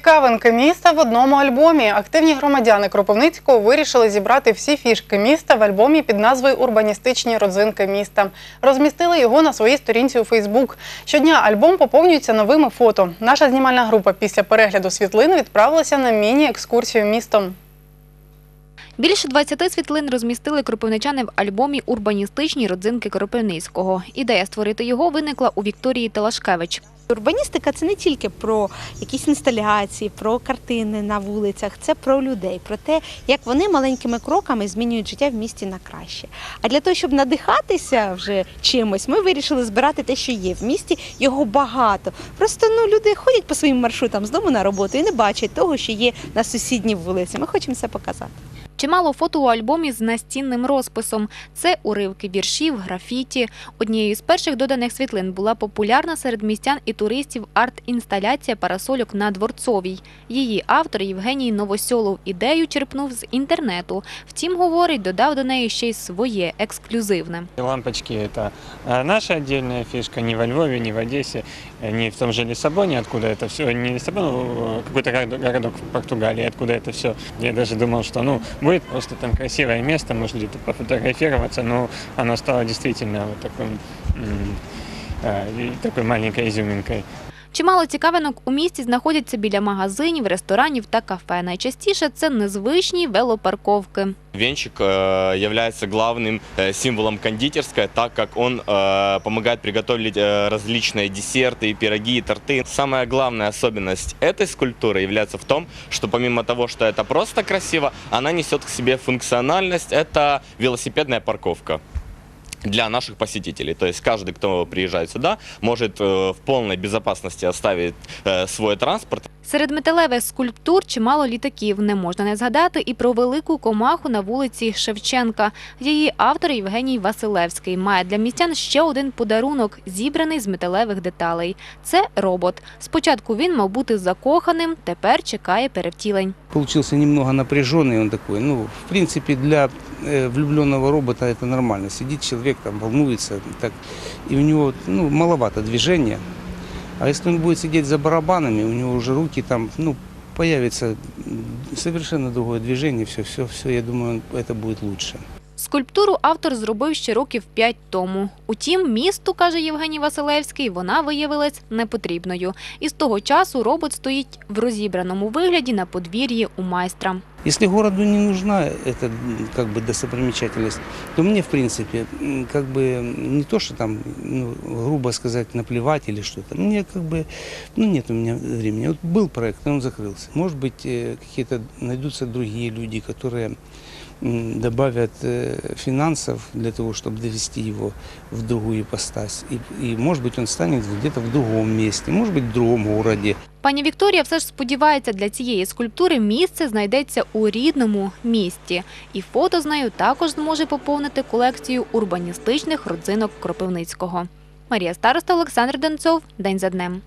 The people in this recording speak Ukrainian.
Цікавинки міста в одному альбомі. Активні громадяни Кропивницького вирішили зібрати всі фішки міста в альбомі під назвою Урбаністичні родзинки міста. Розмістили його на своїй сторінці у Фейсбук. Щодня альбом поповнюється новими фото. Наша знімальна група після перегляду світлин відправилася на міні-екскурсію містом. Більше 20 світлин розмістили кропивничани в альбомі Урбаністичні родзинки Кропивницького. Ідея створити його виникла у Вікторії Талашкевич. Урбаністика це не тільки про якісь інсталяції, про картини на вулицях, це про людей, про те, як вони маленькими кроками змінюють життя в місті на краще. А для того, щоб надихатися вже чимось, ми вирішили збирати те, що є в місті. Його багато. Просто ну люди ходять по своїм маршрутам з дому на роботу і не бачать того, що є на сусідній вулиці. Ми хочемо це показати. Чимало фото у альбомі з настінним розписом. Це уривки віршів, графіті. Однією з перших доданих світлин була популярна серед містян і туристів арт-інсталяція парасольок на Дворцовій. Її автор Євгеній Новосьолов ідею черпнув з інтернету. Втім, говорить, додав до неї ще й своє ексклюзивне. Лампочки – это э, наша отдельная фишка, не во Львове, не в Одессе, э, не в том же Лиссабоне, откуда это все, не Лиссабон, а какой-то городок- городок в Португалии, откуда это все. Я даже думал, что ну будет просто там красивое место, можно где-то пофотографироваться, но оно стало действительно вот таким, м, э, такой маленькой изюминкой. Чимало цікавинок у місті знаходяться біля магазинів, ресторанів та кафе. Найчастіше це незвичні велопарковки. Венчик э, является главным э, символом кондитерской, так как он э, помогает приготовить э, различные десерты, пироги и торты. Самая главная особенность этой скульптуры является в том, что помимо того, что это просто красиво, она несет к себе функциональность. Это велосипедная парковка для наших посетителей. То есть каждый, кто приезжает сюда, может э, в полной безопасности оставить э, свой транспорт Серед металевих скульптур чимало літаків. Не можна не згадати і про велику комаху на вулиці Шевченка. Її автор Євгеній Василевський має для містян ще один подарунок, зібраний з металевих деталей. Це робот. Спочатку він мав бути закоханим, тепер чекає перевтілень. Получился немного напряженный он такой. Ну, в принципе, для э, влюбленного робота это нормально. Сидит человек, там волнуется, так, и у него ну, маловато движения. А если он будет сидеть за барабанами, у него уже руки там, ну, появится совершенно другое движение, все, все, все, я думаю, это будет лучше. Скульптуру автор зробив ще років п'ять тому. Утім, місту, каже Євгеній Василевський, вона виявилась непотрібною. І з того часу робот стоїть в розібраному вигляді на подвір'ї у майстра. Если городу не нужна эта м, как бы достопримечательность, то мне, в принципе, м, как бы не то, что там, ну, грубо сказать, наплевать или что-то. Мне как бы, ну, нет у меня времени. Вот был проект, и он закрылся. Может быть, э, какие-то найдутся другие люди, которые м, добавят э, финансов для того, чтобы довести его в другую ипостась. И, и, может быть, он станет где-то в другом месте, может быть, в другом городе. Пані Вікторія все ж сподівається, для цієї скульптури місце знайдеться у рідному місті. І фото з нею також зможе поповнити колекцію урбаністичних родзинок Кропивницького. Марія Староста, Олександр Донцов. День за днем.